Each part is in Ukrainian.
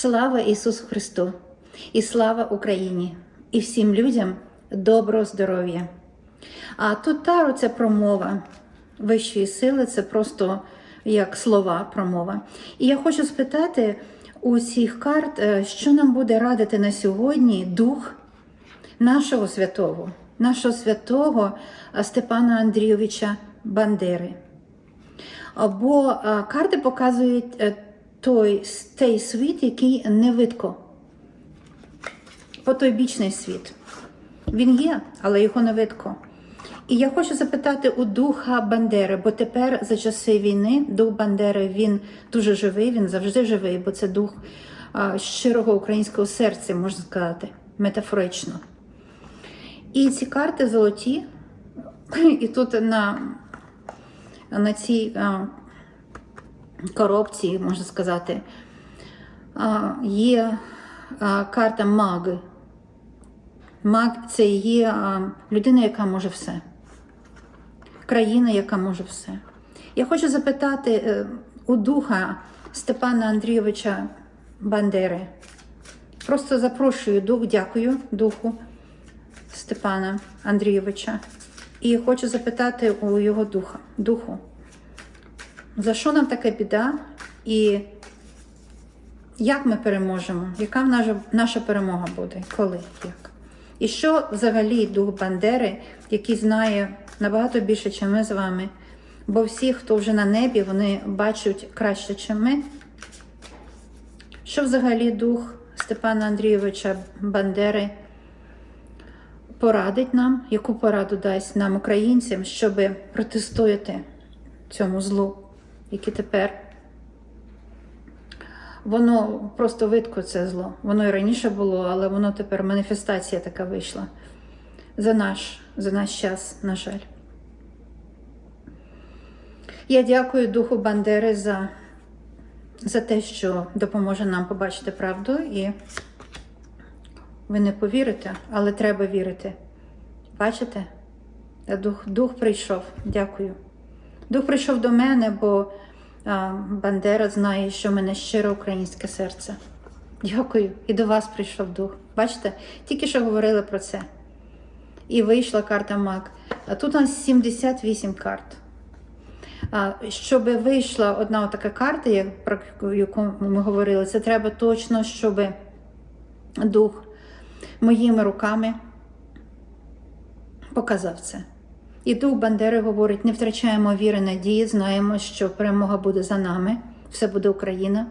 Слава Ісусу Христу! І слава Україні! І всім людям доброго здоров'я! А тут Таро це промова вищої сили, це просто як слова промова. І я хочу спитати у цих карт, е, що нам буде радити на сьогодні дух нашого святого, нашого святого е, Степана Андрійовича Бандери. Бо е, карти показують той, той світ, який не видко. Потойбічний світ. Він є, але його не видко. І я хочу запитати у духа Бандери, бо тепер за часи війни дух Бандери він дуже живий, він завжди живий, бо це дух а, щирого українського серця, можна сказати, метафорично. І ці карти золоті, і тут на, на цій а, коробці, можна сказати, є карта маги. Маг це є людина, яка може все. Країна, яка може все. Я хочу запитати е, у духа Степана Андрійовича Бандери. Просто запрошую дух, дякую духу Степана Андрійовича. І хочу запитати у його духа, духу, за що нам така біда і як ми переможемо? Яка наша, наша перемога буде? Коли? Як? І що взагалі дух Бандери, який знає набагато більше, ніж ми з вами? Бо всі, хто вже на небі, вони бачать краще, ніж ми. Що взагалі дух Степана Андрійовича Бандери порадить нам, яку пораду дасть нам, українцям, щоб протистояти цьому злу, яке тепер Воно просто видко це зло. Воно і раніше було, але воно тепер маніфестація така вийшла за наш, за наш час, на жаль. Я дякую Духу Бандери за, за те, що допоможе нам побачити правду. І ви не повірите, але треба вірити. Бачите? Дух, Дух прийшов. Дякую. Дух прийшов до мене, бо. Бандера знає, що в мене щире українське серце. Дякую. І до вас прийшов дух. Бачите, тільки що говорили про це. І вийшла карта Мак. Тут у нас 78 карт. Щоб вийшла одна така карта, про яку ми говорили, це треба точно, щоб дух моїми руками показав це. І дух Бандери говорить: не втрачаємо віри, надії, знаємо, що перемога буде за нами, все буде Україна.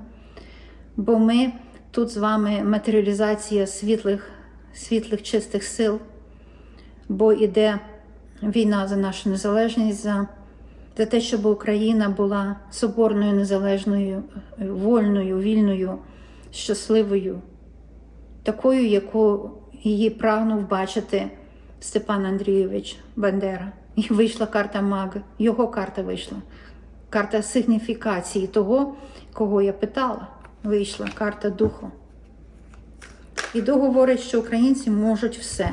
Бо ми тут з вами матеріалізація світлих, світлих чистих сил, бо іде війна за нашу незалежність, за, за те, щоб Україна була соборною, незалежною, вольною, вільною, щасливою, такою, яку її прагнув бачити Степан Андрійович Бандера. І вийшла карта мага, його карта вийшла. Карта сигніфікації того, кого я питала. Вийшла карта духу. І дух говорить, що українці можуть все.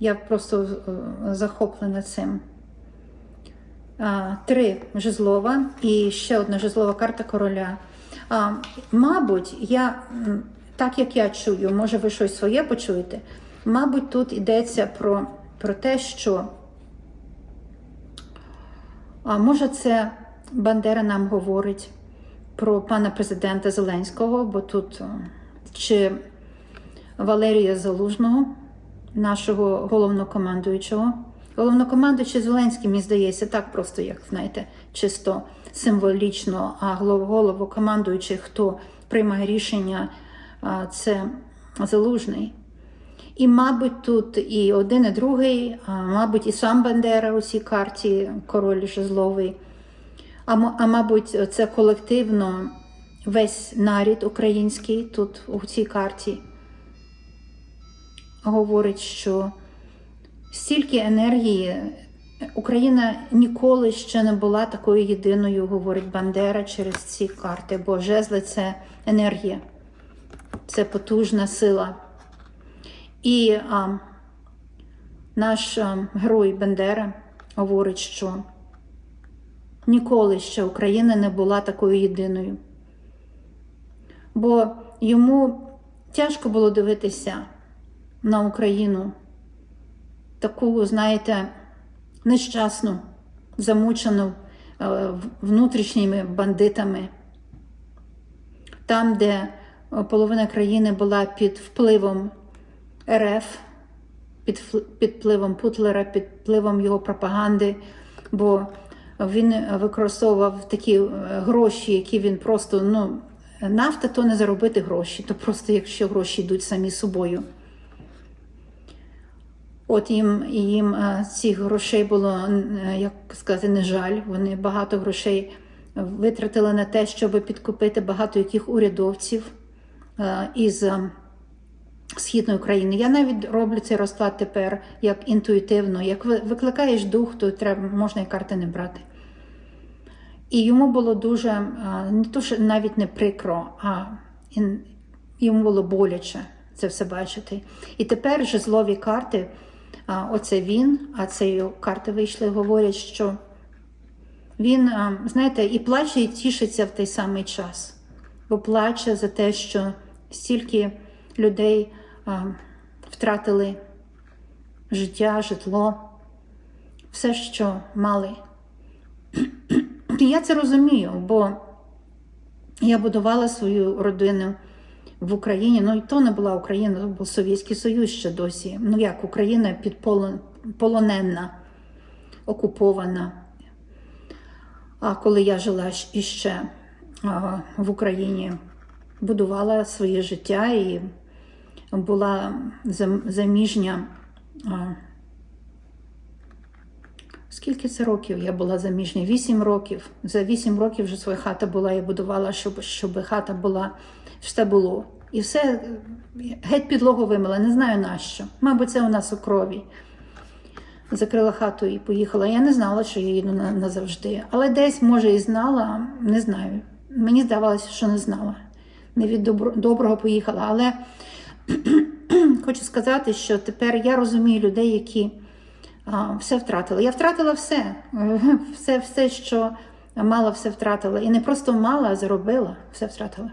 Я просто е, захоплена цим. Три жезлова і ще одна жезлова карта короля. А, Мабуть, я, так як я чую, може ви щось своє почуєте. Мабуть, тут йдеться про про те, що а може це Бандера нам говорить про пана президента Зеленського, бо тут чи Валерія Залужного, нашого головнокомандуючого. Головнокомандуючий Зеленський, мені здається, так просто, як знаєте, чисто символічно, а головокомандуючий, хто приймає рішення, це залужний. І, мабуть, тут і один, і другий, а, мабуть, і сам Бандера у цій карті, король Жезловий. А, а мабуть, це колективно весь нарід український тут у цій карті говорить, що стільки енергії Україна ніколи ще не була такою єдиною, говорить Бандера через ці карти, бо жезли це енергія, це потужна сила. І а, наш а, герой Бендера говорить, що ніколи ще Україна не була такою єдиною. бо йому тяжко було дивитися на Україну, таку, знаєте, нещасну, замучену е, внутрішніми бандитами, там, де половина країни була під впливом РФ, під, під впливом Путлера, під впливом його пропаганди, бо він використовував такі е, гроші, які він просто, ну, нафта то не заробити гроші, то просто якщо гроші йдуть самі собою. От їм, їм е, цих грошей було, е, як сказати, не жаль. Вони багато грошей витратили на те, щоб підкупити багато яких урядовців із східної України. Я навіть роблю цей розклад тепер як інтуїтивно. Як ви- викликаєш дух, то треба, можна і карти не брати. І йому було дуже е, не то, що навіть не прикро, а йому було боляче це все бачити. І тепер жезлові карти, оце він, а це карти вийшли, говорять, що він, знаєте, і плаче, і тішиться в той самий час. Бо плаче за те, що стільки людей втратили життя, житло, все, що мали. І я це розумію, бо я будувала свою родину в Україні. Ну і то не була Україна, то був Совєтський Союз ще досі. Ну як Україна підполоненна, окупована. А коли я жила іще в Україні, будувала своє життя і була заміжня. Скільки це років я була заміжня? Вісім років. За вісім років вже своя хата була, я будувала, щоб, щоб хата була, все було. І все геть підлогу вимила, не знаю нащо. Мабуть, це у нас у крові. Закрила хату і поїхала. Я не знала, що я їду назавжди. Але десь, може, і знала, не знаю. Мені здавалося, що не знала. Не від добро- доброго поїхала. Але хочу сказати, що тепер я розумію людей, які все втратили. Я втратила все. все, все, що мала, все втратила. І не просто мала, а заробила, все втратила.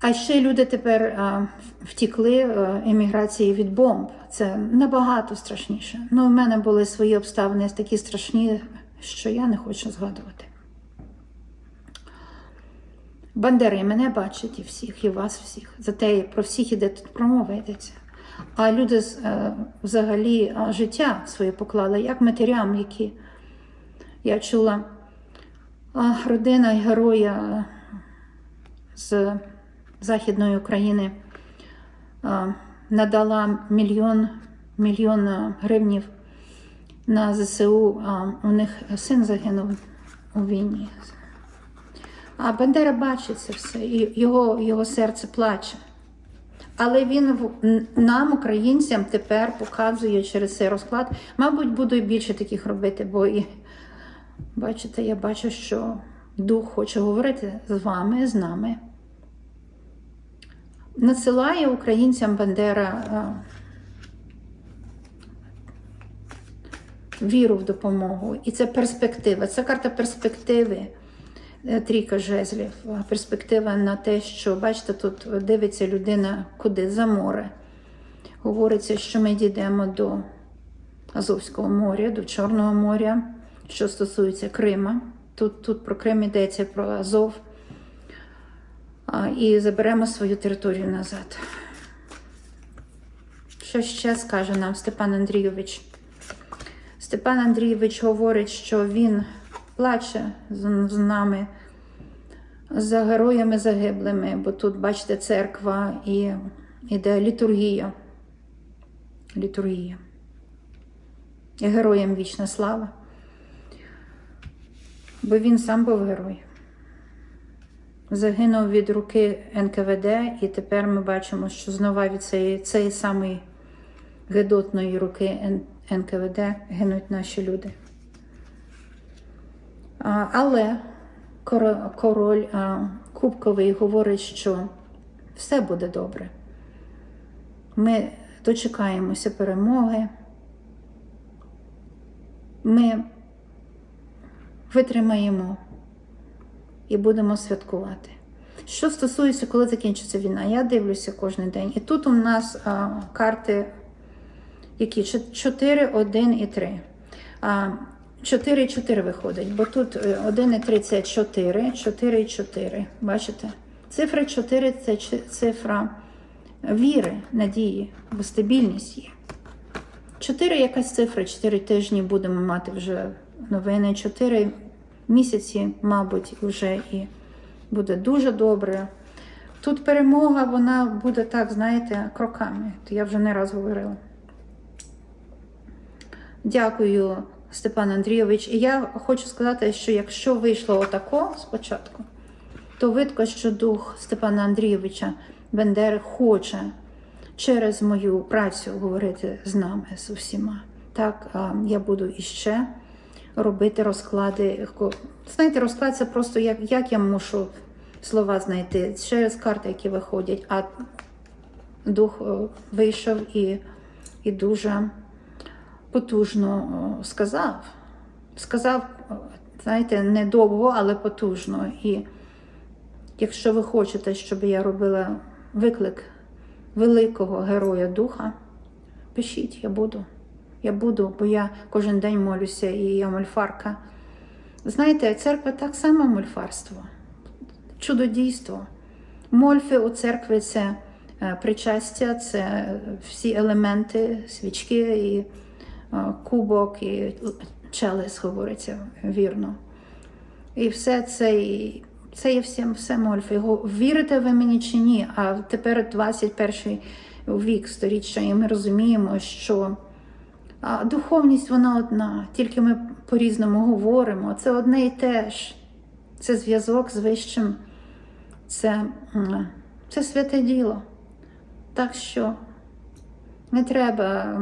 А ще люди тепер втікли еміграції від бомб. Це набагато страшніше. Ну, у мене були свої обставини такі страшні, що я не хочу згадувати. Бандери мене бачать і всіх, і вас всіх. Зате про всіх іде тут промова йдеться. А люди е, взагалі життя своє поклали, як матерям, які я чула родина героя е, з Західної України надала мільйон, мільйон е, гривнів на ЗСУ. У них син загинув у війні. А Бандера бачить це все, і його, його серце плаче. Але він нам, українцям, тепер показує через цей розклад. Мабуть, буду і більше таких робити, бо і бачите, я бачу, що дух хоче говорити з вами, з нами. Надсилає українцям Бандера а, віру в допомогу. І це перспектива. Це карта перспективи. Е, Трійка жезлів, перспектива на те, що бачите, тут дивиться людина куди за море. Говориться, що ми дійдемо до Азовського моря, до Чорного моря, що стосується Крима. Тут, тут про Крим йдеться про Азов. І заберемо свою територію назад. Що ще скаже нам Степан Андрійович? Степан Андрійович говорить, що він плаче з, нами за героями загиблими, бо тут, бачите, церква і іде літургія. Літургія. І героям вічна слава. Бо він сам був герой. Загинув від руки НКВД, і тепер ми бачимо, що знову від цієї, цієї самої гидотної руки НКВД гинуть наші люди. Але король Кубковий говорить, що все буде добре. Ми дочекаємося перемоги. Ми витримаємо і будемо святкувати. Що стосується, коли закінчиться війна, я дивлюся кожен день. І тут у нас а, карти, які 4, 1 і 3. А, 4 і 4 виходить, бо тут е, 1 і 3 це 4, 4 Бачите? Цифра 4 це цифра віри, надії, бо стабільність є. 4 якась цифра, 4 тижні будемо мати вже новини, 4 місяці, мабуть, вже і буде дуже добре. Тут перемога, вона буде так, знаєте, кроками. То я вже не раз говорила. Дякую, Степан Андрійович. І я хочу сказати, що якщо вийшло отако спочатку, то видко, що дух Степана Андрійовича Бендери хоче через мою працю говорити з нами, з усіма. Так, я буду іще робити розклади. Знаєте, розклад це просто як, як я мушу слова знайти через карти, які виходять. А дух о, вийшов і, і дуже потужно сказав. Сказав, знаєте, недовго, але потужно. І якщо ви хочете, щоб я робила виклик великого героя духа, пишіть, я буду. Я буду, бо я кожен день молюся і я мольфарка. Знаєте, церква так само мольфарство, чудодійство. Мольфи у церкві це е, причастя, це всі елементи, свічки і е, кубок, і челес говориться вірно. І все це, і- це є все, все мольфи. Його вірите ви мені чи ні? А тепер 21 вік сторіччя, і ми розуміємо, що духовність вона одна, тільки ми по-різному говоримо. Це одне і те ж. Це зв'язок з вищим, це, це святе діло. Так що не треба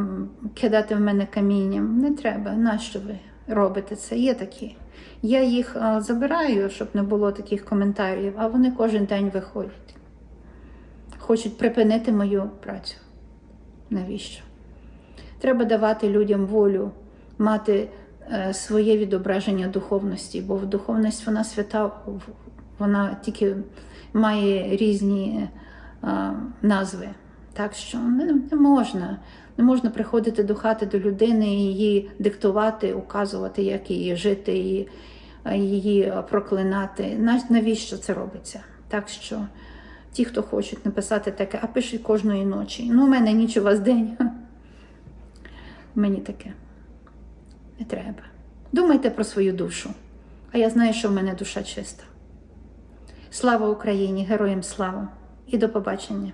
кидати в мене камінням, не треба. Нащо ви робите це? Є такі. Я їх забираю, щоб не було таких коментарів, а вони кожен день виходять. Хочуть припинити мою працю. Навіщо? Треба давати людям волю, мати е, своє відображення духовності, бо духовність вона свята, вона тільки має різні е, назви. Так що не, не можна. Не можна приходити до хати до людини і її диктувати, указувати, як її жити, і її проклинати. На- Навіщо це робиться? Так що ті, хто хочуть написати таке, а пишуть кожної ночі. Ну, у мене ніч у вас день. Мені таке не треба. Думайте про свою душу. А я знаю, що в мене душа чиста. Слава Україні! Героям слава! І до побачення!